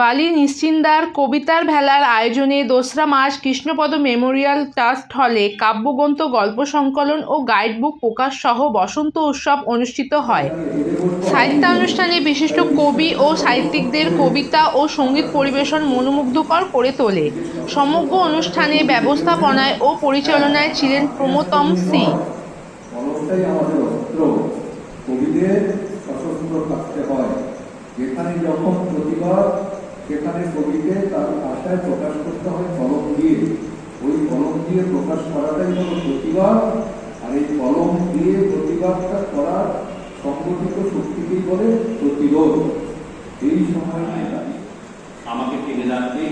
বালি নিশ্চিন্দার কবিতার ভেলার আয়োজনে দোসরা মাস কৃষ্ণপদ মেমোরিয়াল ট্রাস্ট হলে কাব্যগ্রন্থ, গল্প সংকলন ও গাইডবুক প্রকাশ সহ বসন্ত উৎসব অনুষ্ঠিত হয়। সাহিত্যানুষ্ঠানে বিশিষ্ট কবি ও সাহিত্যিকদের কবিতা ও সংগীত পরিবেশন মনোমুগ্ধকর করে তোলে। সমগ্র অনুষ্ঠানে ব্যবস্থাপনায় ও পরিচালনায় ছিলেন প্রমোতম সি। কবিদের সশস্ত্র থাকতে হয়। যেখানে যখন প্রতিভা সেখানে কবিকে তার ভাষায় প্রকাশ করতে হয় কলম দিয়ে। ওই কলম দিয়ে প্রকাশ করাটাই হলো প্রতিবাদ, আর এই কলম দিয়ে প্রতিবাদটা করার সংগঠিত শক্তিকেই বলে প্রতিরোধ। এই সময় আমাকে টেনে রাখবে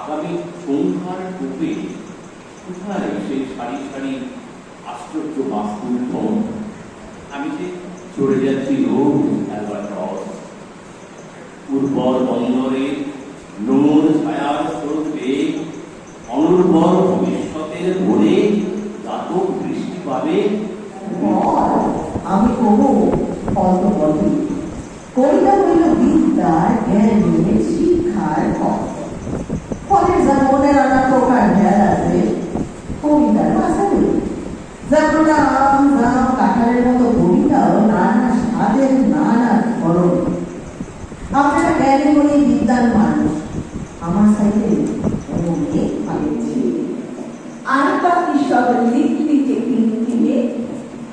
আগামী সংখ্যার রূপে কোথায় সেই সারি সারি আশ্চর্য বাস্তুর ফোন আমি যে চলে যাচ্ছি রোজ অ্যালবাট্রস। উর্বর বন্দরে নোর ছায়ার স্রোতে অনুর্বর ভবিষ্যতের বনে জাতক বৃষ্টি পাবে। আমি কব অল্পপতি কবিতা হইল বিদ্যার জ্ঞানের শিক্ষার পথ। ফলে যেমনের নানা প্রকার জ্ঞান আছে। কবিতার ভাষাতে যেমন আম জাম কাঁঠালের মতো কবিতাও নানা স্বাদের নানা ধরন আপনারা জ্ঞানী বলি বিদ্যার মানুষ আমার সাথে অমনে পাবেছি আর বাকি সব লিখলিতে কিনকিনে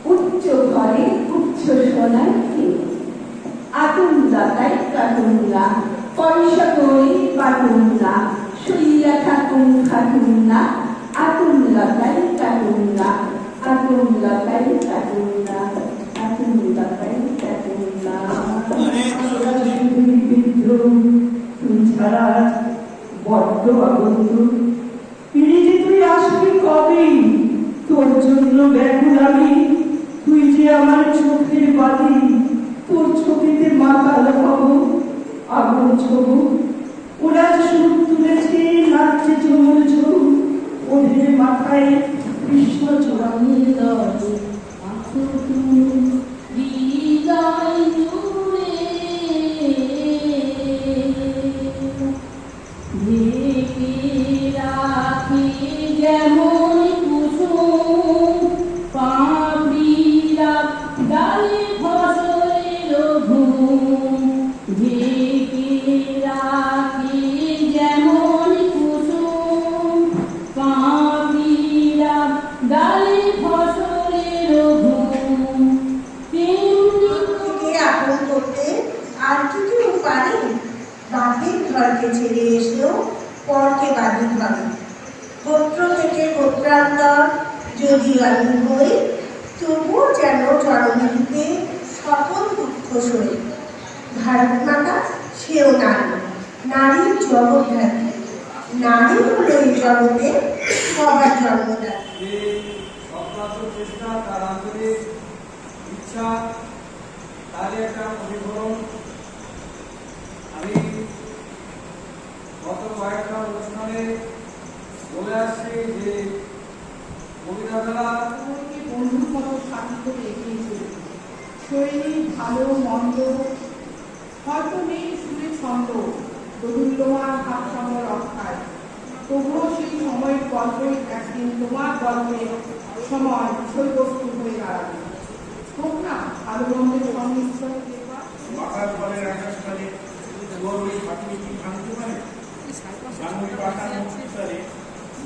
উচ্চ ঘরে উচ্চ সোনার কিনে। আতুন দাতাই কাটুন্না পয়সা করি পাটুন্না শুইয়া থাকুন খাটুন্না আতুন লতাই কাটুন্না আতুন বড্ড আগন্ত পিড়িতে তুই আসবি কবে? তোর জন্য ব্যাকুল আমি। তুই যে আমার চোখের বালি, তোর ছবিতে মাতাল হব। আগুন ছবু, ওরা সুর তুলেছে, নাচছে চমুর ঝুম, ওদের মাথায় কৃষ্ণ চোরা যেমন ঘরকে ছেড়ে এসলো, পরকে বাড়ি ঘরে গোত্র থেকে গোত্রান্তর যদি আমি হই, তবুও যেন চরণীতে সকল দুঃখ সই। ভারত মাতা সেও নারী। নারীর জগৎ ধাত্রী নারী হলো এই জগতে, সবার জন্মদাত্রী চেষ্টা, তার আন্তরিক ইচ্ছা, তারই একটা প্রতিফলন অনুষ্ঠানে বলে আসছি যে কবিতা মতো সাথী করে এগিয়ে চলবে শৈলী ভালো মন্দ হয়তো নেই সুরে ছন্দ দোদুল্যমান ভারসাম্য রক্ষায়। তবুও সেই সময়ের গল্পই একদিন তোমার গল্পের সময় বিষয়বস্তু হয়ে দাঁড়াবে। হোক না ভালো মন্দের সংমিশ্রণ আকাশকালে তোর ওই হাঁটুনি কি ভাঙতে পারে?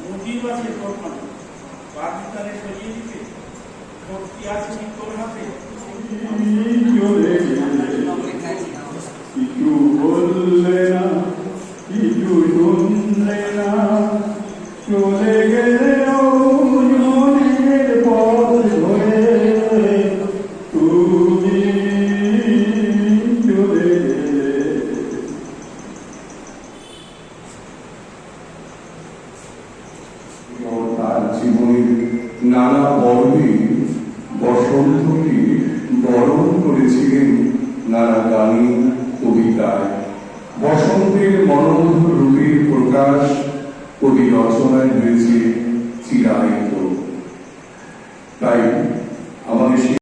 মুজিব আছে তোর মানে পাকিস্তানে সরিয়ে দিতে শক্তি আছে কি তোর হাতে বললে না কিছু শুনলে না চলে নানা পর্বে বসন্তকে বরণ করেছিলেন নানা গানে, কবিতায়। বসন্তের মনোমধুর রূপের প্রকাশ কবি রচনায় হয়েছে।